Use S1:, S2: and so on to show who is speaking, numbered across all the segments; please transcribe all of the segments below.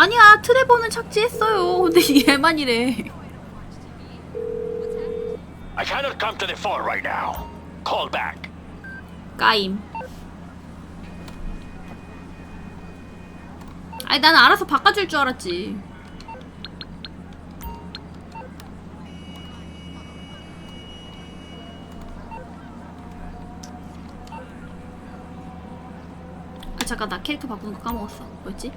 S1: 아니야 트레버는 착지했어요. 근데 얘만 이래.
S2: I cannot come to the fort right now. Call back.
S1: 까임. 아니 나는 알아서 바꿔줄 줄 알았지. 아 잠깐 나 캐릭터 바꾸는 거 까먹었어. 뭐였지?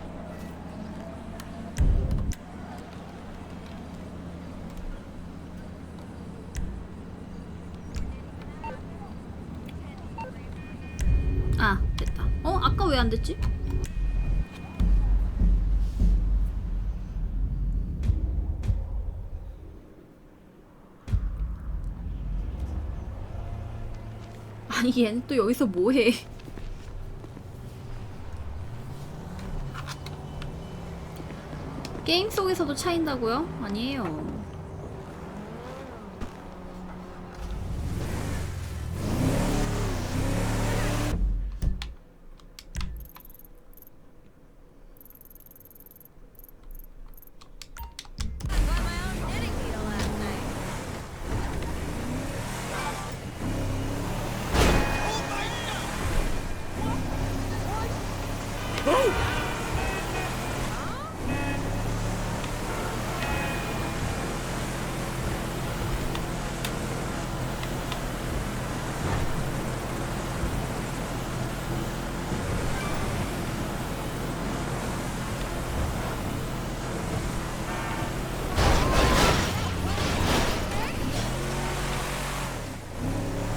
S1: 됐지? 아니 얘는 또 여기서 뭐해? 게임 속에서도 차인다고요? 아니에요.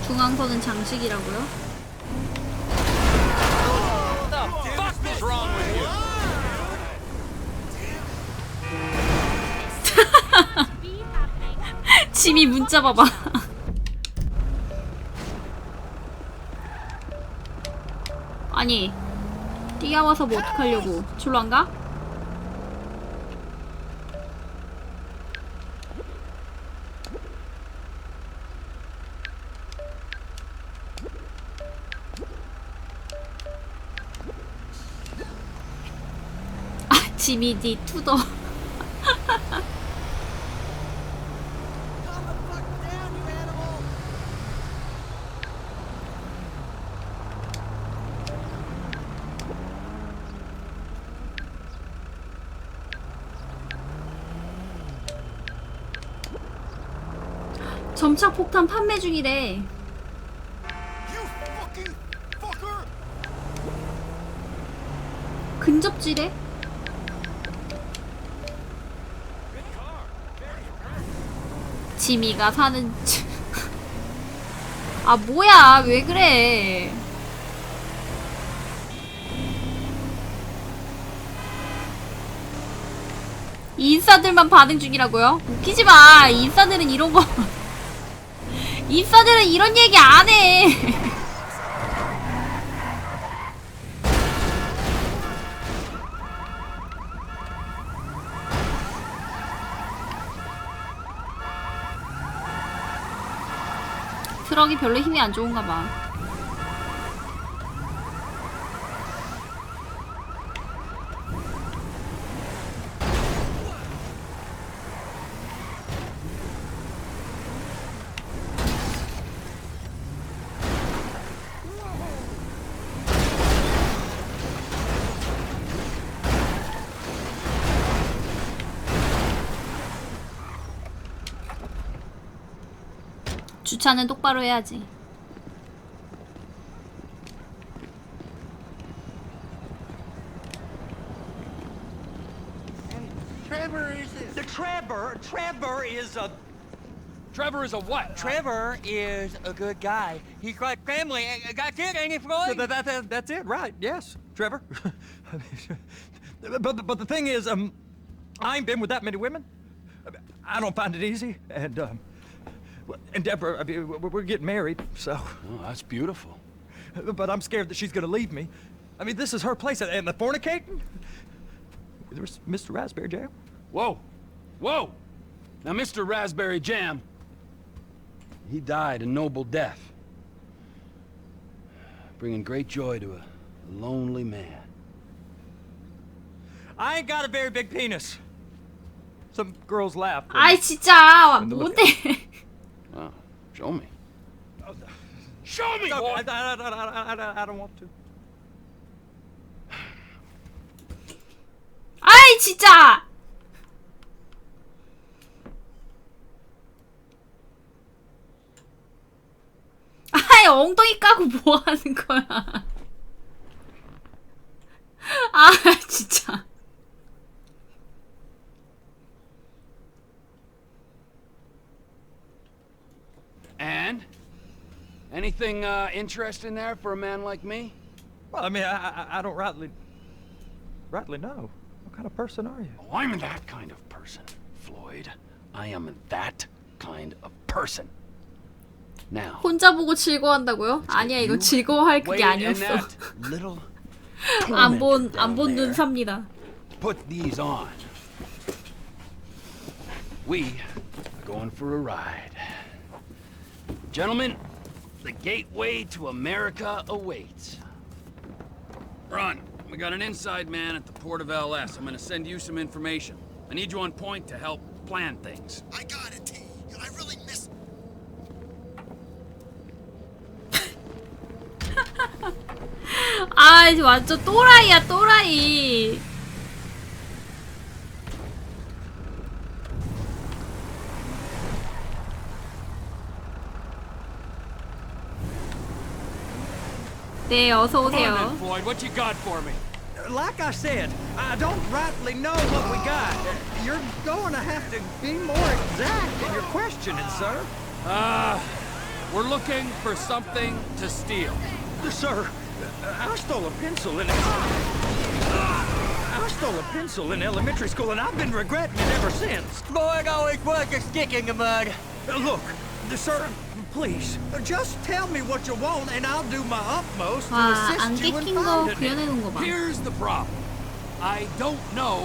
S1: 중앙선은 장식이라고요? 지미 문자 봐봐. 아니, 뛰어와서 뭐 어떡하려고. 졸로 안 가? 아, 지미디 투더. 점착 폭탄 판매 중이래. 근접지래? 지미가 사는 집. 아 뭐야 왜 그래 인싸들만 반응 중이라고요? 웃기지 마 인싸들은 이런 거 인싸들은 이런 얘기 안해 트럭이 별로 힘이 안 좋은가 봐. 주차는 똑바로 해야지.
S3: Trevor is the Trevor. Trevor is a
S2: Trevor is a what?
S3: Trevor is a good guy. He's got family. I got kid, ain't he, Floyd?
S4: That, that, that, that's it, right? Yes, Trevor. but, but but the thing is, um, I ain't been with that many women. I don't find it easy, and um, and Deborah, I mean, we're we're getting married, so.
S2: Oh, that's beautiful.
S4: But I'm scared that she's gonna leave me. I mean, this is her place, and the fornicating. There's Mr. Raspberry Jam.
S2: Whoa, whoa! Now, Mr. Raspberry Jam, he died a noble death, bringing great joy to a lonely man.
S4: I ain't got a very big penis. Some girls laugh. when-
S1: 아이 진짜
S4: 근데
S1: 뭔 데?
S2: Wow. Show me. Show me,
S4: No,
S2: boy!
S4: I, I, I, I, I, I don't want to.
S1: 아이 진짜. 아이 엉덩이 까고 뭐 하는 거야? 아 진짜.
S2: Anything uh, interesting there for a man like me?
S4: Well, I mean, I, I, I don't rightly, rightly know. What kind of person are you?
S2: Oh, I'm that kind of person, Floyd. I am that kind of person. Now,
S1: 혼자 보고 즐거워한다고요? 아니야 이거 즐거워할 그게
S2: wait in
S1: 아니었어.
S2: that little
S1: 안 본
S2: tormentor
S1: 안 본
S2: down there.
S1: 눈삽니다.
S2: Put these on. We are going for a ride. Gentlemen, the gateway to America awaits. Ron, we got an inside man at the port of LS. I'm gonna send you some information. I need you on point to help plan things.
S5: I got it, T. I really miss.
S1: 아 이제 완전 또라이야 또라이. 네 어서
S2: Come on then,
S1: 오세요.
S2: Floyd, what you got for me?
S4: Like I said, I don't rightly know what we got. You're going to have to be more exact in your questioning, sir.
S2: Uh, we're looking for something to steal.
S4: Sir, I stole a pencil in. I stole a pencil in elementary school, and I've been regretting it ever since.
S3: Boy, it always was a stick in the mud.
S4: Uh, Look, sir, Please, uh, just tell me what you want and I'll do my utmost to assist you in finding it.
S2: Here's the problem. I don't know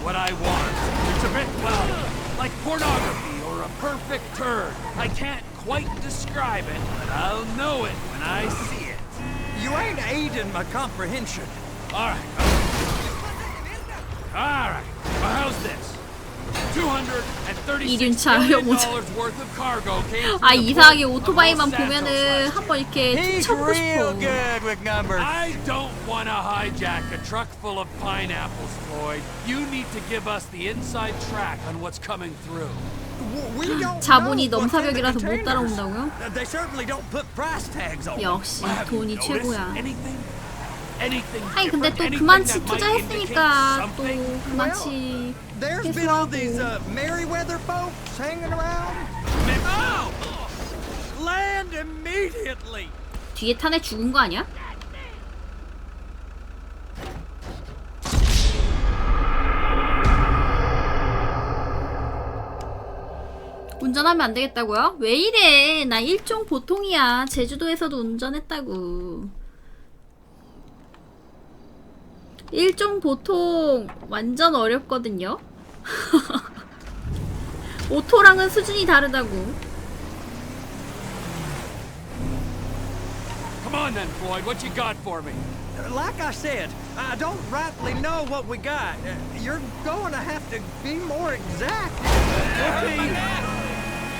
S2: what I want. It's a bit, well, like pornography or a perfect turn. I can't quite describe it, but I'll know it when I see it.
S4: You ain't aiding my comprehension.
S2: All right.
S1: 이륜차
S2: $236
S1: 영어자.
S2: million worth of cargo came
S1: 아
S2: through the
S1: 이상하게
S2: port of
S1: 오토바이만 보면은 한번 이렇게 쳐보고 싶어.
S3: good with numbers.
S2: I don't want to hijack a truck full of pineapples, Floyd. You need to give us the inside track on what's coming through.
S4: W- We don't
S1: 자본이 넘사벽이라서 못. 따라온다고요?
S4: Uh.
S1: 역시 돈이 최고야. 아니 근데? 또 그만치 투자했으니까 또? 그만치
S4: There's been all these
S1: 회수하고
S4: uh, Merryweather folks hanging around.
S2: Oh!
S4: Land immediately.
S1: 뒤에 탄에 죽은 거 아니야? 운전하면 안 되겠다고요? 왜 이래? 나 일종 보통이야. 제주도에서도 운전했다고. 일종 보통 완전 어렵거든요. 오토랑은 수준이 다르다고.
S2: Come on then, Floyd. What you got for me?
S4: Like I said, I don't rightly know what we got. Uh, You're going to have to be more exact in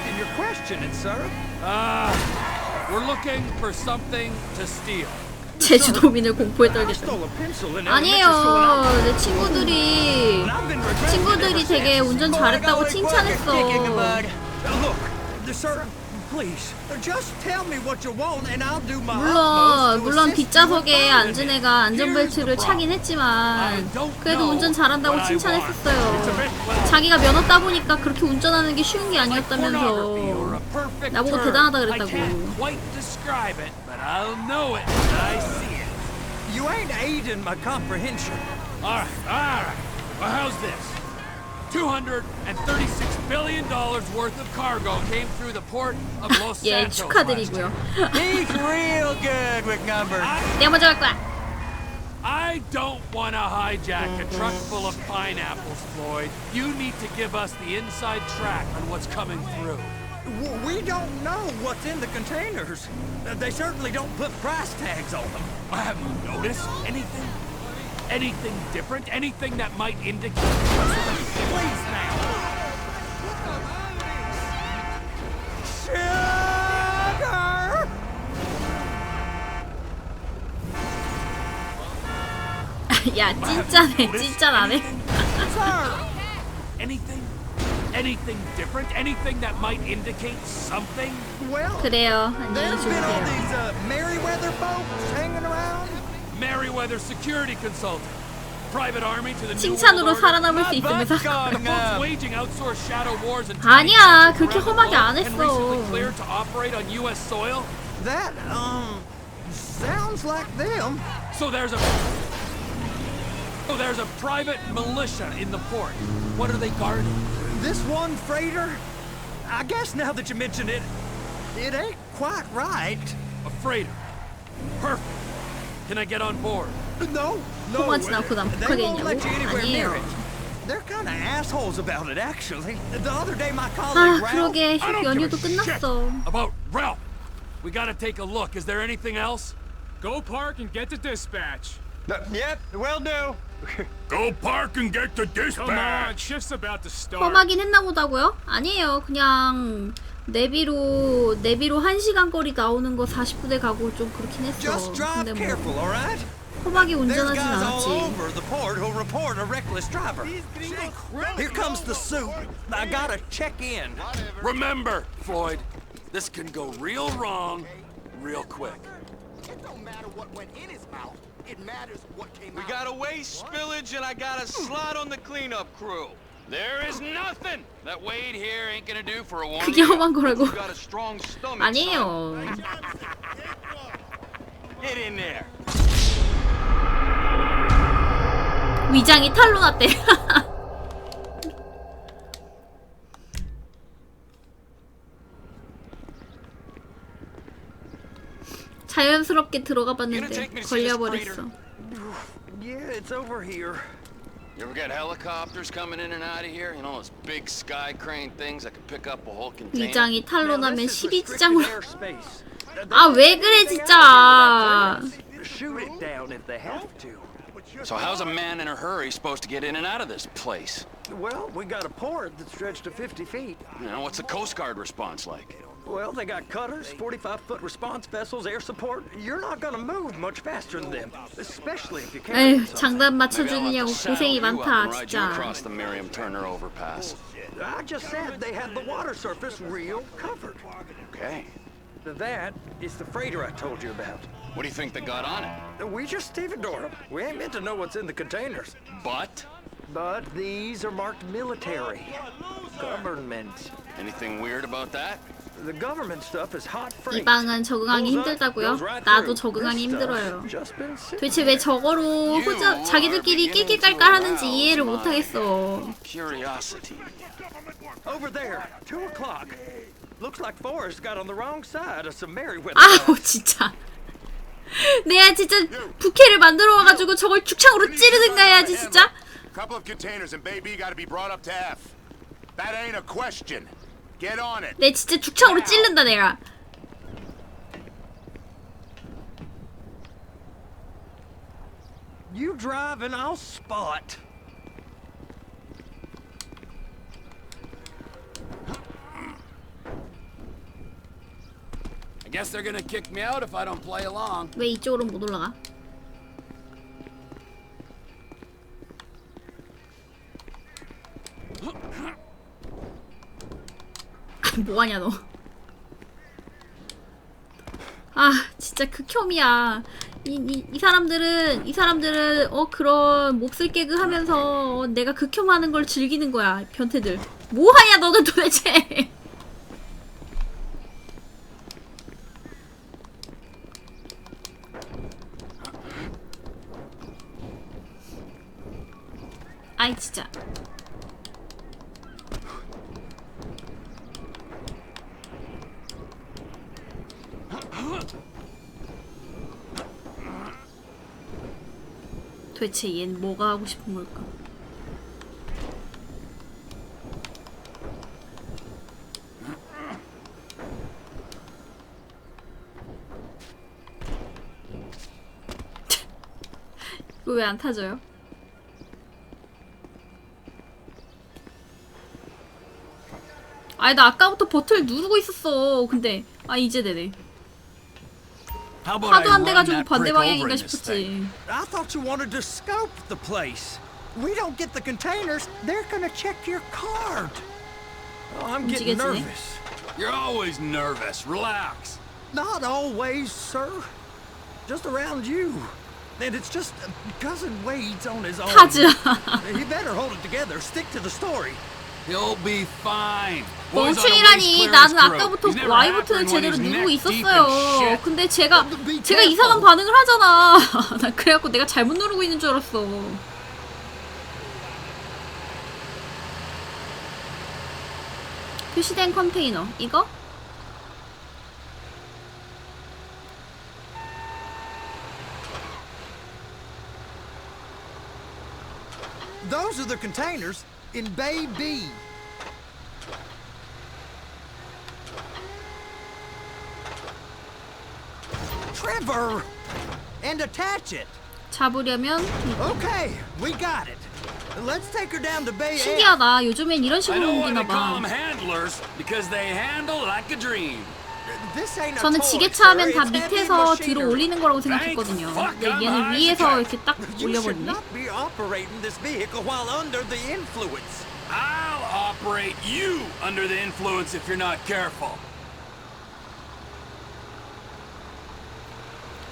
S4: in your questioning, sir.
S2: Uh, we're looking for something to steal.
S1: 제주도민을 공포에
S4: school.
S1: 아니에요. 내 친구들이 친구들이 되게. 운전 잘했다고 칭찬했어.
S4: Uh, uh,
S1: 물론 물론 뒷좌석에 앉은. 애가 안전벨트를 차긴 했지만 그래도 운전 잘한다고 칭찬했었어요. 자기가 면허 따보니까 그렇게 운전하는 게 쉬운 게 아니었다면서
S2: perfect
S1: 나보고
S2: turd.
S1: 대단하다
S2: I
S1: 그랬다고.
S2: can't quite describe it, but I'll know it when I see it.
S4: You ain't aiding my comprehension.
S2: All right, all right. Well, how's this? $236 billion worth of cargo came through the port of Los
S1: 예
S2: Santos. last
S1: 축하드리고요.
S2: year.
S3: He's real good with numbers.
S1: 내가 먼저 갈 거야.
S2: I don't want to hijack a truck full of pineapples, Floyd. You need to give us the inside track on what's coming through.
S4: W- We don't know what's in the containers. Uh, They certainly don't put price tags on them.
S2: Have you noticed anything? Anything different? Anything that might indicate. Please now.
S1: 야 진짜네 진짜 나네
S2: Anything? Anything different? Anything that might indicate something?
S4: Well,
S1: 그래요 안녕히
S4: there's been all
S1: 주무세요
S4: these uh, Merryweather folks hanging around.
S2: Merryweather Security Consulting. Private army to the New
S1: 칭찬으로
S2: World Order.
S1: 살아남을 수 있으면서
S2: The folks waging outsourced shadow wars and
S1: 아니야,
S2: tiny
S1: 그렇게
S2: around the
S1: 험하게 안
S2: globe and recently
S1: 했어.
S2: cleared to operate on U.S. soil.
S4: That um sounds like them.
S2: So there's a so there's a private militia in the port. What are they guarding?
S4: This one freighter. I guess now that you mention it, it ain't quite right.
S2: A freighter. Perfect. Can I get on board?
S4: No, no.
S1: 통화지 않고
S4: They
S1: 남북하게
S4: won't let you
S1: 했냐고?
S4: anywhere near
S1: 아니에요
S4: it. They're kind of assholes about it, actually. The other day, my
S1: 아
S4: colleague Ralph.
S1: 그러게
S2: I don't give
S1: 연휴도
S2: a shit
S1: 끝났어
S2: About Ralph. We gotta take a look. Is there anything else?
S6: Go park and get to dispatch.
S4: Uh, yep, will do.
S2: Go park and get the
S6: Come on, shift's about to start.
S1: 험하긴 했나 보다고요? 아니에요 그냥 내비로 내비로 1시간 거리 나오는 거 40분에 가고 좀 그렇긴 했어
S4: Just drive
S1: 근데 뭐
S4: careful, all right?
S1: 험하게
S4: There's
S1: 운전하진
S4: guys all
S1: 않았지
S4: over the port who'll report a reckless driver. Here comes the suit. I gotta check in.
S2: Remember, Floyd, this can go real wrong real quick.
S5: It don't matter what went in his mouth. It matters what came
S3: We
S5: out.
S3: got a waste spillage and I got a slot on the cleanup crew.
S2: There is nothing that Wade here ain't gonna do for a warm
S1: 그게 험한 거라고
S3: You got a strong stomach.
S1: 아니에요.
S3: Get in there.
S1: 위장이 탈로 났대 자연스럽게 들어가 봤는데 걸려버렸어
S4: Yeah, it's over here.
S7: You ever get helicopters coming in and out of here? You know those big sky crane things that can pick up a whole container?
S1: 위장이 탈로 나면
S4: this is restricted
S1: 12지장으로
S4: airspace.
S1: 아왜 그래 진짜
S4: Shoot it down if they have to.
S7: So how's a man in a hurry supposed to get in and out of this place?
S4: Well, we got a port that's stretched to 50 feet.
S7: You know, what's the Coast Guard response like?
S4: Well, they got cutters, 45-foot response vessels, air support. You're not gonna move much faster than them, especially if you can't.
S1: 에휴
S4: get something.
S1: 장단
S7: Maybe I'll have
S1: 맞춰주느냐고
S7: to saddle
S1: 고생이
S7: you up
S1: 많다
S7: and ride you
S1: 진짜
S7: across the Miriam Turner overpass.
S4: I just said they had the water surface real covered.
S7: Okay.
S4: That is the freighter I told you about.
S7: What do you think they got on it?
S4: We just stevedore them. We ain't meant to know what's in the containers.
S7: But
S4: But these are marked military. Government.
S7: anything weird about that?
S4: The government stuff is hot freight.
S1: 이 방은 적응하기 힘들다고요? 나도. 적응하기 힘들어요 도대체 왜 저거로 호자, 자기들끼리 낄낄깔깔 하는지 이해를 못하겠어
S7: Curiosity.
S4: Over there, two o'clock. Looks like Forrest got on the wrong side of some Merryweather.
S1: 아우 진짜 내가 진짜 부캐를 만들어 와가지고 저걸 죽창으로 찌르든가 해야지 진짜
S8: Couple of containers and baby got to be brought up to F. That ain't a question. Get on it.
S1: 내 진짜 죽창으로 찌른다 내가
S4: You drive and I'll spot.
S2: I guess they're gonna kick me out if I don't play along.
S1: 왜 이쪽으로 못 올라가? 뭐하냐 너? 아 진짜 극혐이야. 이, 이, 이 사람들은 이 사람들은 어 그런 몹쓸 개그 하면서 어, 내가 극혐하는 걸 즐기는 거야 변태들. 뭐하냐 너는 도대체? 아이 진짜. 도대체 얜 뭐가 하고 싶은 걸까? 이거 왜왜안 타져요? 아니 나 아까부터 버튼을 누르고 있었어. 근데 아 이제 되네.
S2: How about I
S1: 하도 안
S2: run
S1: 돼가지고
S2: that
S1: 반대
S2: prick over
S1: 방향인가
S2: in this thing?
S1: 싶었지.
S4: I thought you wanted to scope the place. We don't get the containers, they're gonna check your card. Oh, I'm getting
S1: 움직여지네.
S4: nervous.
S2: You're always nervous. Relax.
S4: Not always, sir. Just around you. And it's just uh, cousin Wade's on his own.
S1: 타즈야.
S4: He better hold it together. Stick to the story.
S2: He'll be fine. Clearance
S1: 나는. 아까부터 Y 버튼을 제대로 누르고 있었어요. 근데 제가 제가. 이상한 반응을 하잖아. 나 그래갖고 내가 잘못 누르고 있는 줄 알았어. 표시된 컨테이너 이거?
S4: Those are the containers in Bay B. Trevor! And attach it.
S1: 잡으려면
S4: Okay, we got it. Let's take her down to Bay A.
S1: 신기하다. 요즘엔 이런
S2: I
S1: 식으로
S2: know why
S1: 옮기나
S2: they call
S1: 봐.
S2: them handlers because they handle like a dream.
S1: 저는 지게차 하면. 다 밑에서. 들어 올리는 거라고 생각했거든요. 근데 얘는 위에서 이렇게 딱 올려버리네.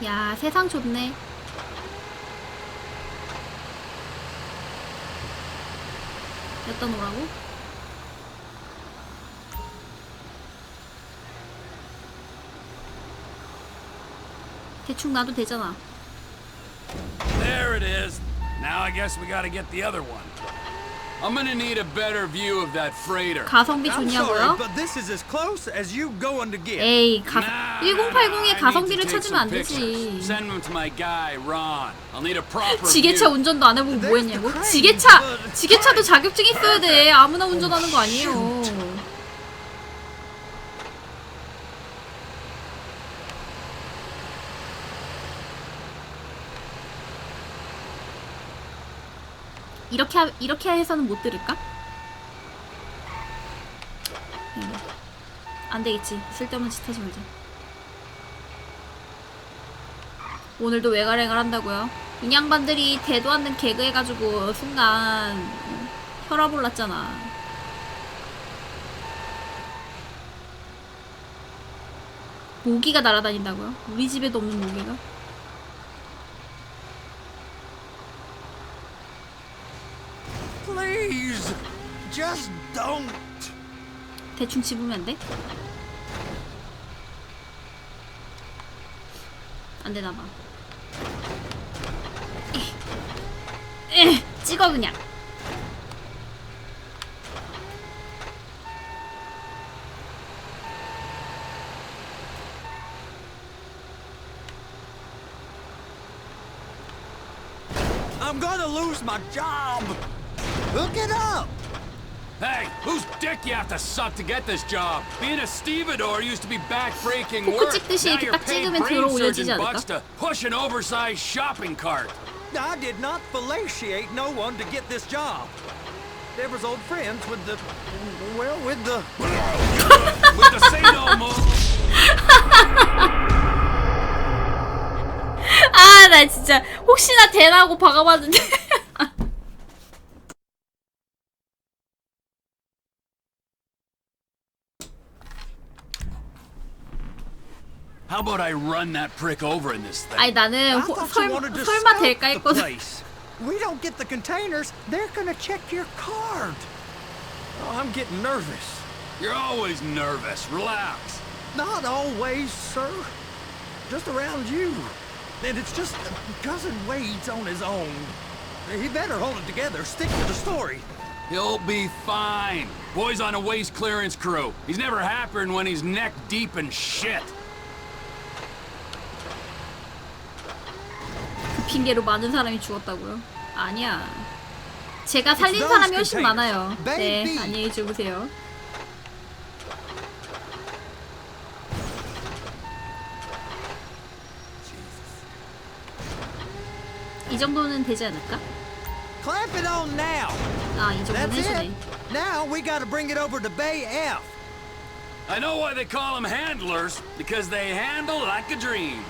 S1: 야 세상 좋네. 여기다 놓으라고? 대충 놔도 되잖아.
S2: There it is. Now I guess we gotta get the other one. I'm gonna need a better view of that freighter.
S1: 가성비
S4: I'm sorry,
S1: 좋냐고요?
S4: but this is as close as you going to get.
S1: 에이 가
S2: Nah,
S1: 1080에
S2: I
S1: 가성비를
S2: need to take
S1: 찾으면 안
S2: some
S1: 되지.
S2: pictures. Send them to my guy Ron. I'll need a proper
S1: 지게차
S2: view.
S1: 운전도 안 해보고 뭐 했냐고? 지게차 지게차도 자격증 있어야 돼. 아무나 운전하는 거 아니에요. 이렇게 하, 이렇게 해서는 못 들을까? 음. 안 되겠지. 쓸데없는 짓 하지 말자. 오늘도 외가랭을 한다고요? 이 양반들이 대도 않는 개그 해가지고 순간 혈압 올랐잖아. 모기가 날아다닌다고요? 우리 집에도 없는 모기가?
S4: Please, just don't.
S1: 대충 집으면 안 돼? 안 되나 봐. 에, 에, 찍어 그냥.
S4: I'm gonna lose my job. Hook it up.
S2: Hey, whose dick you have to suck to get this job? Being a stevedore used to be backbreaking
S1: 포크
S2: work.
S1: 찍듯이
S2: Now
S1: 이렇게
S2: you're
S1: 딱
S2: paid
S1: 찍으면
S2: brain
S1: 들어 올려지지
S2: surgeon
S1: 않을까?
S2: bucks to push an oversized shopping cart.
S4: I did not fellatiate no one to get this job. Deborah's old friends with the, well, with the.
S2: With the say no more.
S1: 아, 나 진짜 혹시나 되나고 박아봤는데.
S2: How about I run that prick over in this thing?
S1: 아니 나는
S4: I
S1: 호,
S4: thought you
S1: 설,
S4: wanted to
S1: 설마
S4: scout
S1: 될까
S4: the
S1: 했거든.
S4: place. We don't get the containers. They're gonna check your card. Oh, I'm getting nervous.
S2: You're always nervous. Relax.
S4: Not always, sir. Just around you. And it's just uh, cousin Wade's on his own. He better hold it together. Stick to the story.
S2: He'll be fine. Boy's on a waste clearance crew. He's never happier when he's neck deep in shit.
S1: 핑계로 많은 사람이 죽었다고요? 아니야. 제가 살린 사람이 훨씬 많아요. 네. 안녕히 주무세요. 이 정도는 되지 않을까?
S4: Clamp it on now.
S1: 아, 이 정도는
S4: That's
S1: 해주네.
S4: it. Now we gotta bring it over to Bay F.
S2: I know why they call them handlers, because they handle like a dream.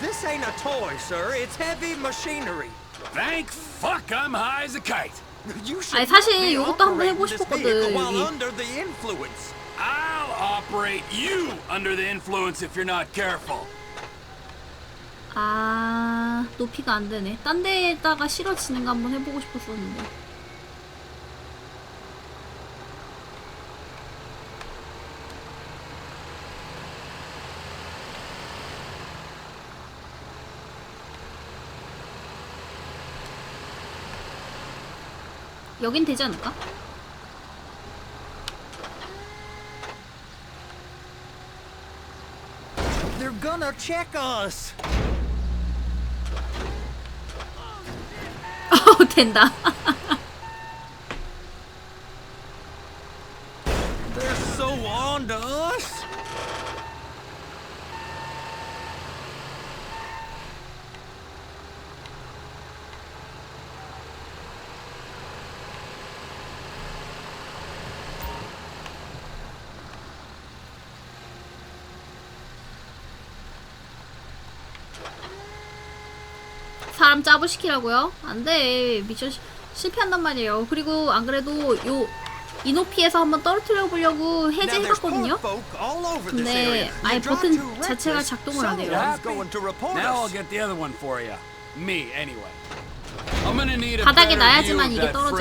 S4: This ain't a toy, sir. It's heavy machinery.
S2: Thank fuck I'm high as a kite.
S4: You should
S1: 아니, 사실 이것도 한번
S4: operating
S1: 해보고
S4: this
S1: 싶었거든,
S4: while
S1: 여기.
S4: under the influence.
S2: I'll operate you under the influence if you're not careful.
S1: 아, 높이가 안 되네. 딴 데에다가 실어지는 거 한번 해보고 싶었었는데. 여긴 되지 않을까?
S4: They're gonna check us.
S1: 어, 된다.
S4: They're so on to us.
S1: 사람 짜부시키라고요? 안 돼. 미션 시- 실패한단 말이에요. 그리고 안 그래도 요 이노피에서 한번 떨어뜨려 보려고 해제해봤거든요. 근데. 아예 버튼 자체가 작동을 안 해요. 바닥에 놔야지만 이게 떨어져.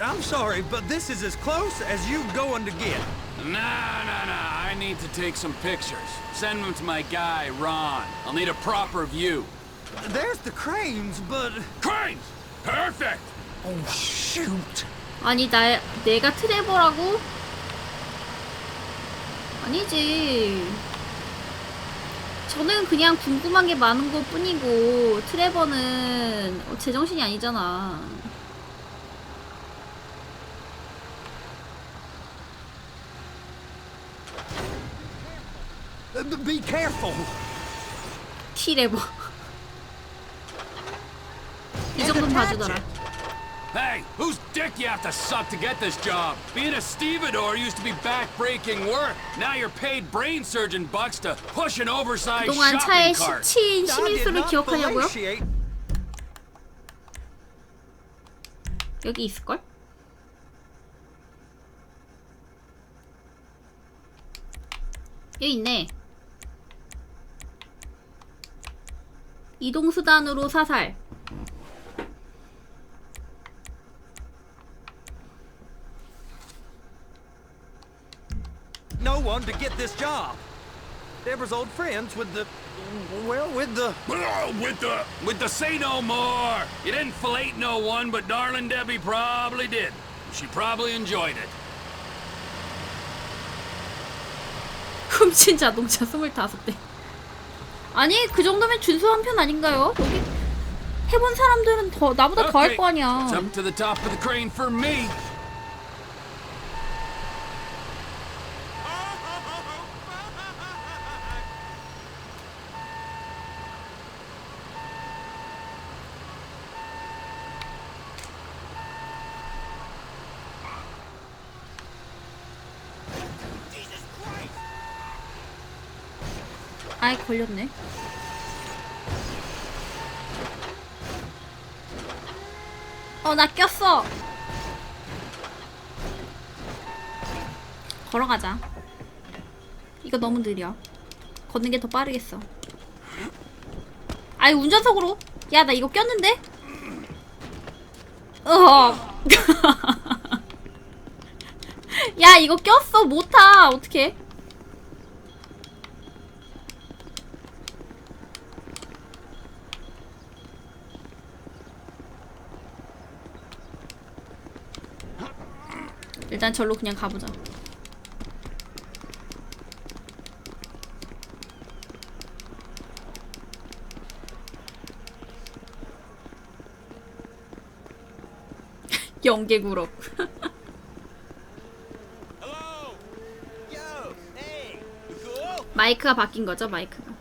S4: I'm sorry, but this is as close as you going to get.
S2: Nah, nah, nah. I need to take some pictures. Send them to my guy, Ron. I'll need a proper view.
S4: There's the cranes, but
S2: Cranes! Perfect!
S4: oh shoot!
S1: 아니 나 내가 트레버라고? 아니지. 저는 그냥 궁금한 게 많은 것 뿐이고 트레버는 어, 제정신이 아니잖아.
S4: Uh, b- Be careful.
S1: 티레버. 이 정도는 봐주더라.
S2: Hey, whose dick you have to suck to get this job? Being a stevedore used to be back-breaking work. Now you're paid brain surgeon bucks to push an oversized
S1: 그동안 차에
S2: shopping cart.
S1: 시치인
S4: I did
S1: 시민수를
S4: not
S1: 기억하냐고요? 여기 있을걸? 여기 있네. 이동수단으로 사살.
S4: one to get this job. Deborah's old friends with the, well, with the.
S2: With the with the say no more. You didn't fillet no one, but darling Debbie probably did. She probably enjoyed it.
S1: 훔친 자동차 25대. 아니, 그 정도면 준수한 편 아닌가요? 여기 해본 사람들은 더, 나보다 더 할 거 아니야.
S2: Me.
S1: 아이, 걸렸네. 어, 나 꼈어. 걸어가자. 이거 너무 느려. 걷는 게 더 빠르겠어. 아이, 운전석으로. 야, 나 이거 꼈는데? 어. 야, 이거 꼈어. 못 타. 어떡해. 일단 절로 그냥 가보자. 연계구럭. 마이크가 바뀐 거죠, 마이크가.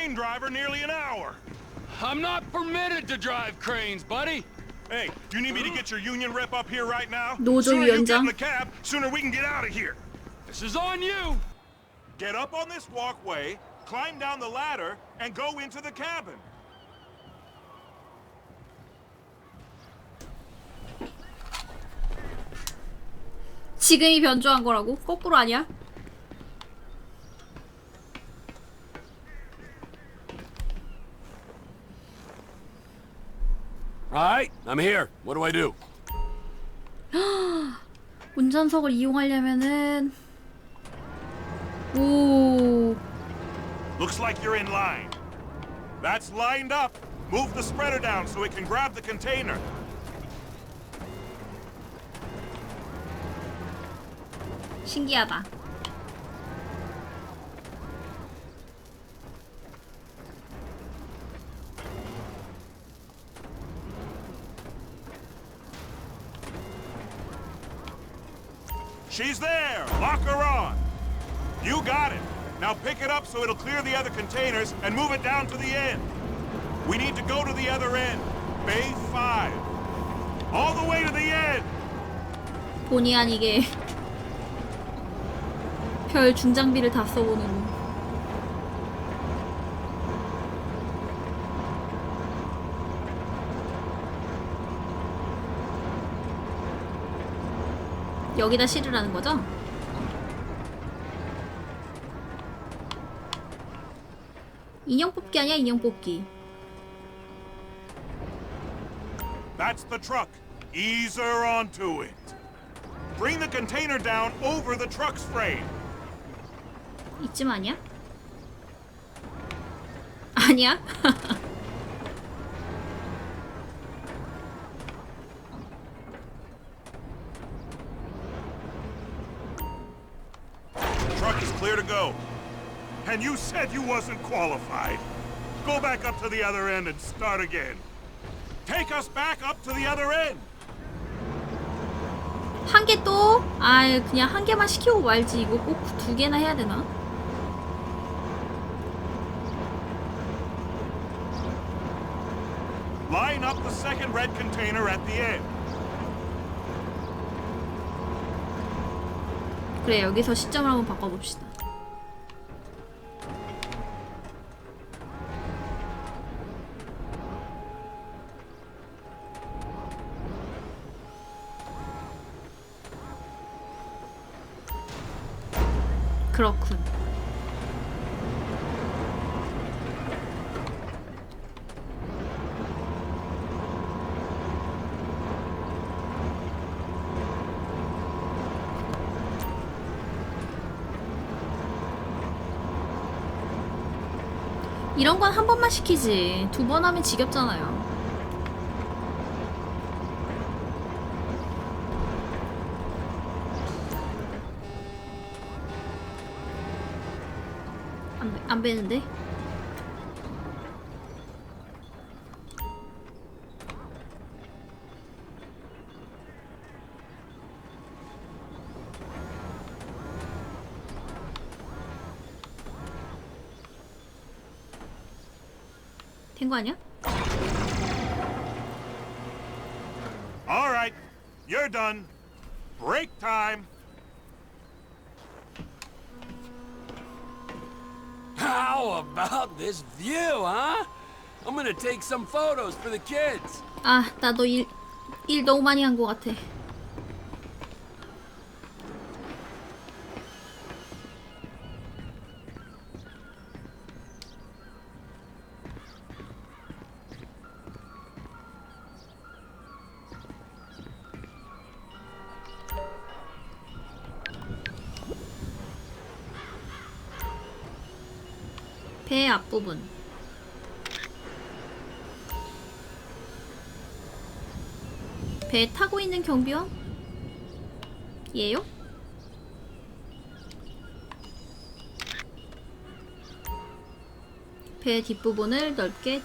S9: crane driver nearly an hour.
S2: I'm not permitted to drive cranes, buddy.
S9: Hey, do you need me to get your union rep up here right now?
S1: 노조
S9: sooner you get in
S1: 위원장.
S9: the cab, sooner we can get out of here.
S2: This is on you.
S9: Get up on this walkway, climb down the ladder, and go into the cabin.
S1: 지금이 변조한 거라고? 거꾸로 아니야?
S2: right, I'm here. What do I do?
S1: 운전석을 이용하려면은 오
S9: Looks like you're in line. That's lined up. Move the spreader down so it can grab the container.
S1: 신기하다.
S9: She's there. Lock her on. You got it. Now pick it up so it'll clear the other containers and move it down to the end. We need to go to the other end. Bay 5. All the way to the end.
S1: 본의 아니게 별 중장비를 다 써보는 여기다 실으라는 거죠? 인형 뽑기 아니야 인형 뽑기
S9: That's the truck. Ease her onto it. Bring the container down over the truck's frame.
S1: 이쯤 아니야? 아니야?
S9: Truck is clear to go. And you said you wasn't qualified. Go back up to the other end and start again. Take us back up to the other end.
S1: 한 개 또? 아 그냥 한 개만 시키고 말지 이거 꼭 두 개나 해야 되나?
S9: Line up the second red container at the end.
S1: 그래 여기서 시점을 한번 바꿔봅시다 그렇군. 이런 건 한 번만 시키지. 두 번 하면 지겹잖아요 안, 배는데? 된 거 아니야?
S9: All right, you're done. Break time.
S2: How about this view, huh? I'm gonna take some photos for the kids.
S1: 아 나도 일, 일 너무 많이 한거 같아 부분 배 타고 있는 경비원? 얘요? 배 뒷부분을 넓게